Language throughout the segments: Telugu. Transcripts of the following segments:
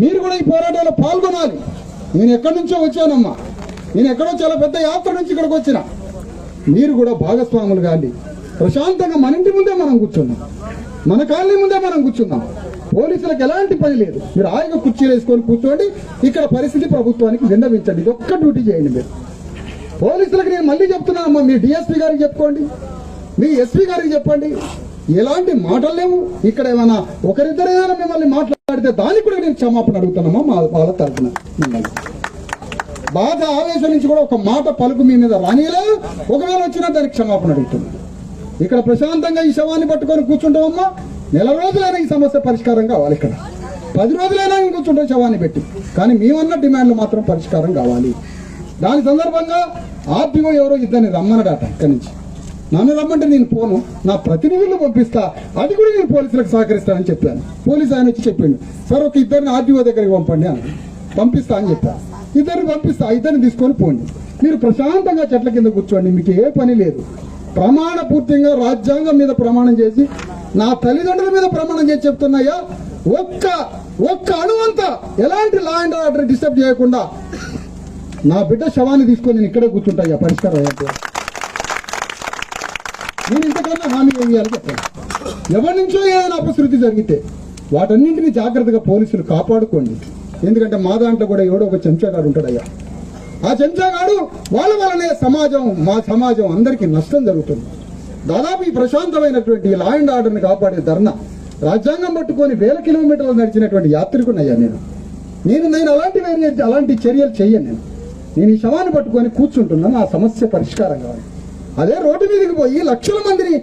మీరు కూడా ఈ పోరాటంలో పాల్గొనాలి. నేను ఎక్కడి నుంచో వచ్చానమ్మా. నేను ఎక్కడో చాలా పెద్ద యాత్ర నుంచి ఇక్కడికి వచ్చిన. మీరు కూడా భాగస్వాములు కానీ ప్రశాంతంగా మన ఇంటి ముందే మనం కూర్చున్నాం. మన కాలనీ ముందే మనం కూర్చున్నాం. పోలీసులకు ఎలాంటి పని లేదు. మీరు హాయిగా కుర్చీలు వేసుకొని కూర్చోండి. ఇక్కడ పరిస్థితి ప్రభుత్వానికి విన్నవించండి. ఇది ఒక్క డ్యూటీ చేయండి మీరు. పోలీసులకు నేను మళ్ళీ చెప్తున్నానమ్మా మీ డిఎస్పీ గారికి చెప్పుకోండి. మీ ఎస్పీ గారికి చెప్పండి. ఎలాంటి మాటలు లేవు. ఇక్కడ ఏమైనా ఒకరిద్దరు ఏదైనా మిమ్మల్ని మాట్లాడితే దానికి కూడా నేను క్షమాపణ అడుగుతానమ్మా మా వాళ్ళ తరఫున మిమ్మల్ని. బాధ ఆవేశం నుంచి కూడా ఒక మాట పలుకు మీ మీద రానియలేదు ఒకవేళ వచ్చినా దానికి క్షమాపణ అడుగుతున్నాను ఇక్కడ ప్రశాంతంగా ఈ శవాన్ని పట్టుకొని కూర్చుంటామమ్మా నెల రోజులైనా ఈ సమస్య పరిష్కారం కావాలి ఇక్కడ. పది రోజులైనా కూర్చుంటాం శవాన్ని పెట్టి. కానీ మేమన్న డిమాండ్లు మాత్రం పరిష్కారం కావాలి. దాని సందర్భంగా ఆర్టీఓ ఎవరో ఇద్దరిని రమ్మనడాట ఇక్కడి నుంచి. నన్ను రమ్మంటే నేను పోను. నా ప్రతినిధులను పంపిస్తా. అది కూడా నేను పోలీసులకు సహకరిస్తానని చెప్పాను. పోలీసు ఆయన వచ్చి చెప్పిండు. సార్ ఒక ఇద్దరిని ఆర్టీఓ దగ్గరికి పంపండి అని. పంపిస్తా అని చెప్పాను ఇద్దరిని పంపిస్తా. ఇద్దరిని తీసుకొని పోండి. మీరు ప్రశాంతంగా చెట్ల కింద కూర్చోండి. మీకు ఏ పని లేదు. ప్రమాణ పూర్తిగా రాజ్యాంగం మీద ప్రమాణం చేసి నా తల్లిదండ్రుల మీద ప్రమాణం చేసి చెప్తున్నాయా? ఒక్క ఒక్క అణువంతా ఎలాంటి లా అండ్ ఆర్డర్ డిస్టర్బ్ చేయకుండా నా బిడ్డ శవాన్ని తీసుకొని నేను ఇక్కడే కూర్చుంటాయ్యా పరిష్కారం ఏం చేయాలి. చెప్పండి ఎవరి నుంచో ఏదైనా అపశృతి జరిగితే వాటన్నింటినీ జాగ్రత్తగా పోలీసులు కాపాడుకోండి. ఎందుకంటే మా దాంట్లో కూడా ఎవడో ఒక చెంచాగాడు ఉంటాడయ్యా. ఆ చెంచాగాడు వాళ్ళ వల్లనే సమాజం మా సమాజం అందరికీ నష్టం జరుగుతుంది. దాదాపు ఈ ప్రశాంతమైనటువంటి లా అండ్ ఆర్డర్ని కాపాడే ధర్నా రాజ్యాంగం పట్టుకొని వేల కిలోమీటర్లు నడిచినటువంటి యాత్రికున్నయ్యా నేను. నేను నేను అలాంటి అలాంటి చర్యలు చెయ్యను నేను. నేను ఈ శవాన్ని పట్టుకొని కూర్చుంటున్నాను ఆ సమస్య పరిష్కారం కావాలి. అదే రోడ్డు మీదకి పోయి లక్షల మందిని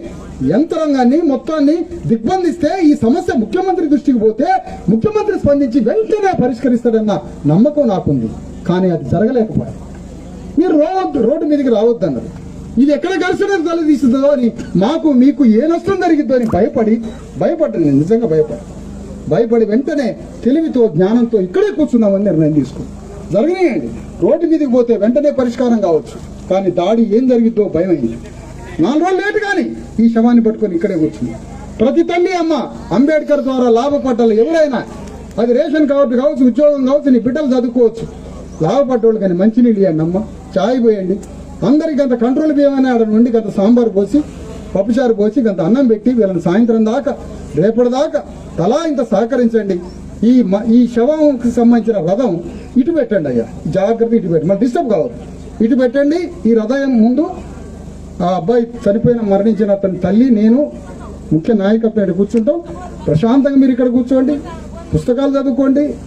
యంత్రాంగాన్ని మొత్తాన్ని దిగ్బంధిస్తే ఈ సమస్య ముఖ్యమంత్రి దృష్టికి పోతే ముఖ్యమంత్రి స్పందించి వెంటనే పరిష్కరిస్తాడన్న నమ్మకం నాకుంది. కానీ అది జరగలేకపోయింది మీరు రావద్దు రోడ్డు మీదకి రావద్దన్నారు. ఇది ఎక్కడ ఘర్షణ తలదీస్తుందో అని మాకు మీకు ఏ నష్టం జరిగిద్దో అని భయపడి భయపడ్డాను నేను నిజంగా భయపడి భయపడి వెంటనే తెలివితో జ్ఞానంతో ఇక్కడే కూర్చున్నామని నిర్ణయం తీసుకున్నాం. జరగనియండి. రోడ్డు మీదకి పోతే వెంటనే పరిష్కారం కావచ్చు. కానీ దాడి ఏం జరిగిద్దో భయం అయింది నాలుగు రోజులు లేటు కానీ ఈ శవాన్ని పట్టుకొని ఇక్కడే కూర్చుంది ప్రతి తల్లి అమ్మ అంబేద్కర్ ద్వారా లాభపడ్డాలు ఎవరైనా అది రేషన్ కావచ్చు కావచ్చు ఉద్యోగం కావచ్చు నీ బిడ్డలు చదువుకోవచ్చు. లాభపడ్డోళ్ళు కానీ మంచినీళ్ళు ఇవ్వండి అమ్మ చాయ్ పోయండి. అందరికి అంత కంట్రోల్ బియ్యమని ఆడ నుండి గంత సాంబార్ పోసి పప్పుచారు పోసి గంత అన్నం పెట్టి వీళ్ళని సాయంత్రం దాకా రేపటి దాకా తలా ఇంత సహకరించండి. ఈ మ- ఈ శవంకి సంబంధించిన రథం ఇటు పెట్టండి అయ్యా. జాగ్రత్త ఇటు పెట్టండి. మరి డిస్టర్బ్ కావద్దు. ఇటు పెట్టండి. ఈ రథం ముందు ఆ అబ్బాయి చనిపోయిన మరణించిన అతని తల్లి నేను ముఖ్య నాయకత్వం కూర్చుంటాం. ప్రశాంతంగా మీరు ఇక్కడ కూర్చోండి పుస్తకాలు చదువుకోండి.